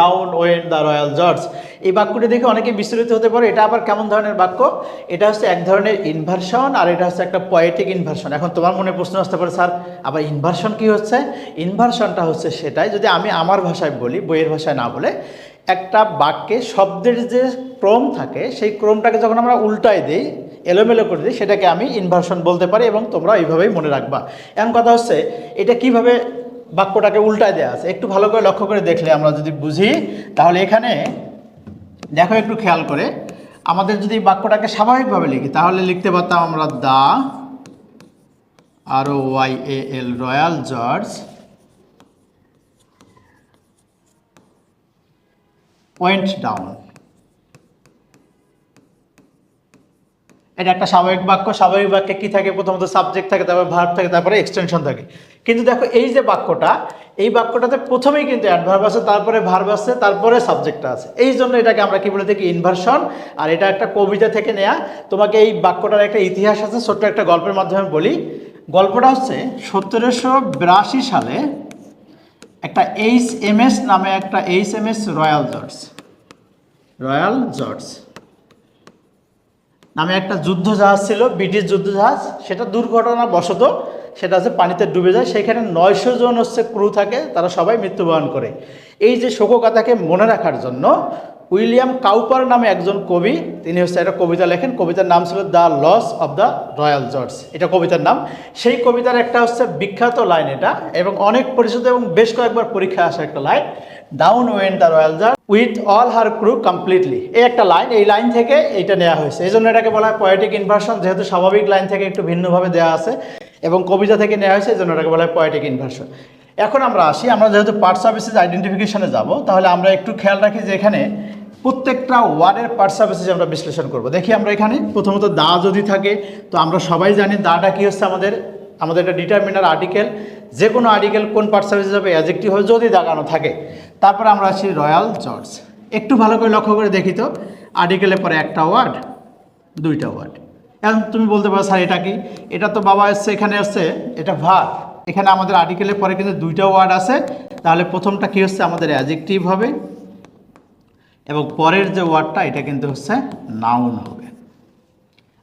Down went the royal George এই বাক্যটি দেখে অনেকে বিস্তৃত হতে পারে, এটা আবার কেমন ধরনের বাক্য? এটা হচ্ছে এক ধরনের ইনভার্সন আর এটা হচ্ছে একটা পয়েটিক ইনভার্সন এখন তোমার মনে প্রশ্ন আসতে পারে, স্যার, আবার ইনভার্সন কি হচ্ছে? ইনভার্সনটা হচ্ছে সেটাই, যদি আমি আমার ভাষায় বলি, বইয়ের ভাষায় না বলে, একটা বাক্যে শব্দের যে ক্রম থাকে, সেই ক্রমটাকে যখন আমরা উল্টায় দিই, এলোমেলো করে দিই, সেটাকে আমি ইনভার্সন বলতে পারি এবং তোমরা এইভাবেই মনে রাখবা। এমন কথা হচ্ছে, এটা কীভাবে বাক্যটাকে উল্টায় দেওয়া আছে। একটু ভালো করে লক্ষ্য করে দেখলে আমরা যদি বুঝি, তাহলে এখানে দেখো একটু খেয়াল করে, আমাদের যদি বাক্যটাকে স্বাভাবিকভাবে লিখি, তাহলে লিখতে পারতাম আমরা the R Y A L royal George point down. এটা একটা স্বাভাবিক বাক্য স্বাভাবিক বাক্যে কি থাকে? প্রথমত সাবজেক্ট থাকে, তারপরে ভার্ব থাকে, তারপরে এক্সটেনশন থাকে। কিন্তু দেখো, এই যে বাক্যটা, এই বাক্যটাতে প্রথমেই কিন্তু অ্যাডভার্ব আছে, তারপরে ভার্ব আছে, তারপরে সাবজেক্টটা আছে। এই জন্য এটাকে আমরা কি বলে থাকি? ইনভার্সন আর এটা একটা কবিতা থেকে নেয়া। তোমাকে এই বাক্যটার একটা ইতিহাস আছে, ছোট্ট একটা গল্পের মাধ্যমে বলি। গল্পটা হচ্ছে সতেরোশো বিরাশি সালে একটা এইচ এম এস নামে একটা H M S royal George royal George নামে একটা যুদ্ধ জাহাজ ছিল, ব্রিটিশ যুদ্ধ জাহাজ সেটা দুর্ঘটনা বশত সেটা হচ্ছে পানিতে ডুবে যায়। সেখানে নয়শো জন হচ্ছে ক্রু থাকে, তারা সবাই মৃত্যুবরণ করে। এই যে শোকগাথাকে মনে রাখার জন্য উইলিয়াম কাউপার নামে একজন কবি, তিনি হচ্ছে একটা কবিতা লেখেন, কবিতার নাম ছিল the loss of the royal George. এটা কবিতার নাম। সেই কবিতার একটা হচ্ছে বিখ্যাত লাইন এটা, এবং অনেক পরিচিত এবং বেশ কয়েকবার পরীক্ষায় আসা একটা line down went the royal George with all her crew completely এই একটা লাইন, এই লাইন থেকে এটা নেওয়া হয়েছে। এই জন্য এটাকে বলা হয় পয়েটিক ইনভার্সন যেহেতু স্বাভাবিক লাইন থেকে একটু ভিন্নভাবে দেওয়া আছে, এবং কবিতা থেকে নেওয়া হয়েছে, এই জন্য এটাকে বলা হয় পয়েটিক ইনভার্সন এখন আমরা আসি, আমরা যেহেতু পার্ট সার্ভিসেস আইডেন্টিফিকেশানে যাব, তাহলে আমরা একটু খেয়াল রাখি যে এখানে প্রত্যেকটা ওয়ার্ডের পার্ট সার্ভিসেস আমরা বিশ্লেষণ করব। দেখি আমরা এখানে, প্রথমত দা যদি থাকে, তো আমরা সবাই জানি দাটা কি হচ্ছে আমাদের আমাদের একটা ডিটারমিনার আর্টিকেল যে কোনো আর্টিকেল কোন পার্ট সার্ভিস হবে অ্যাজেক্টিভ হবে, যদি দাগানো থাকে। তারপরে আমরা আসি রয়্যাল জর্জ একটু ভালো করে লক্ষ্য করে দেখি তো আর্টিকেলের পরে একটা ওয়ার্ড দুইটা ওয়ার্ড এখন তুমি বলতে পারো, স্যার, এটা কি? এটা তো বাবা এসছে, এখানে এসছে, এটা ভার এখানে আমাদের আর্টিকেলের পরে কিন্তু দুইটা ওয়ার্ড আছে। তাহলে প্রথমটা কি হচ্ছে? আমাদের অ্যাজেক্টিভ হবে। এবং পরের যে ওয়ার্ডটা এটা কিন্তু হচ্ছে নাউন হবে।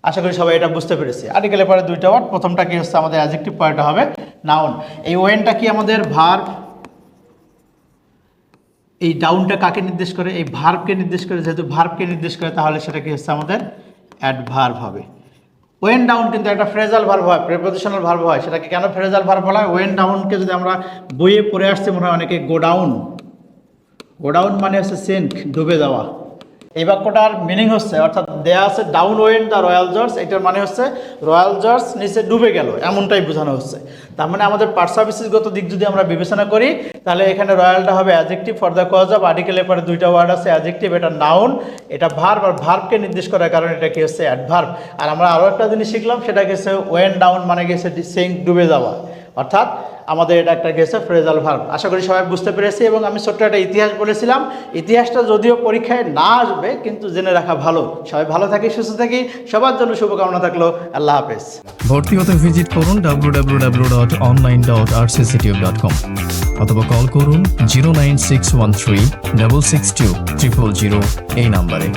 আশা করি সবাই এটা বুঝতে পেরেছি। আর্টিকেলের পরে দুইটা ওয়ার্ড প্রথমটা কি হচ্ছে? আমাদের অ্যাজেক্টিভ পরেরটা হবে নাউন এই ওয়েনটা কি আমাদের ভার এই ডাউনটা কাকে নির্দেশ করে? এই ভার্বকে নির্দেশ করে। যেহেতু ভার্বকে নির্দেশ করে, তাহলে সেটা কি হচ্ছে? আমাদের অ্যাডভার্ভ হবে। ওয়েন ডাউন কিন্তু একটা ফ্রেজাল ভার্ব হয় প্রেপোজিশনাল ভার্ব হয়, সেটাকে কেন ফ্রেজাল ভার্ব বলা হয়? ওয়েন ডাউনকে যদি আমরা বইয়ে পড়ে আসছি, মনে হয় অনেকে গোডাউন গোডাউন মানে হচ্ছে সেন্ট ডুবে যাওয়া। এই বাক্যটার মিনিং হচ্ছে, অর্থাৎ দেয়া আছে down went the royal George এটার মানে হচ্ছে রয়্যাল জর্জ নিচে ডুবে গেল, এমনটাই বোঝানো হচ্ছে। তার মানে আমাদের পার্ট সার্ভিসেসগত দিক যদি আমরা বিবেচনা করি, তাহলে এখানে রয়্যালটা হবে adjective for the cause of আর্টিকেলের পরে দুইটা ওয়ার্ড আছে অ্যাজেক্টিভ এটা নাউন এটা ভার্ব আর ভার্বকে নির্দেশ করার কারণে এটা কি হচ্ছে অ্যাডভার্ব আর আমরা আরও একটা জিনিস শিখলাম, সেটা গেছে ওয়েন ডাউন মানে গেছে সিঙ্ক ডুবে যাওয়া। অর্থাৎ আমাদের এটা একটা গেছে ফ্রেজাল ভার্ব আশা করি সবাই বুঝতে পেরেছি এবং আমি ছোট্ট একটা ইতিহাস বলেছিলাম। ইতিহাসটা যদিও পরীক্ষায় না আসবে, কিন্তু জেনে রাখা ভালো। সবাই ভালো থাকি, সুস্থ থাকি। সবার জন্য শুভকামনা থাকল। আল্লাহ হাফেজ। ভর্তি হতে ভিজিট করুন www.online.rcctube.com অথবা কল করুন zero nine six one three double six two triple zero এই নাম্বারে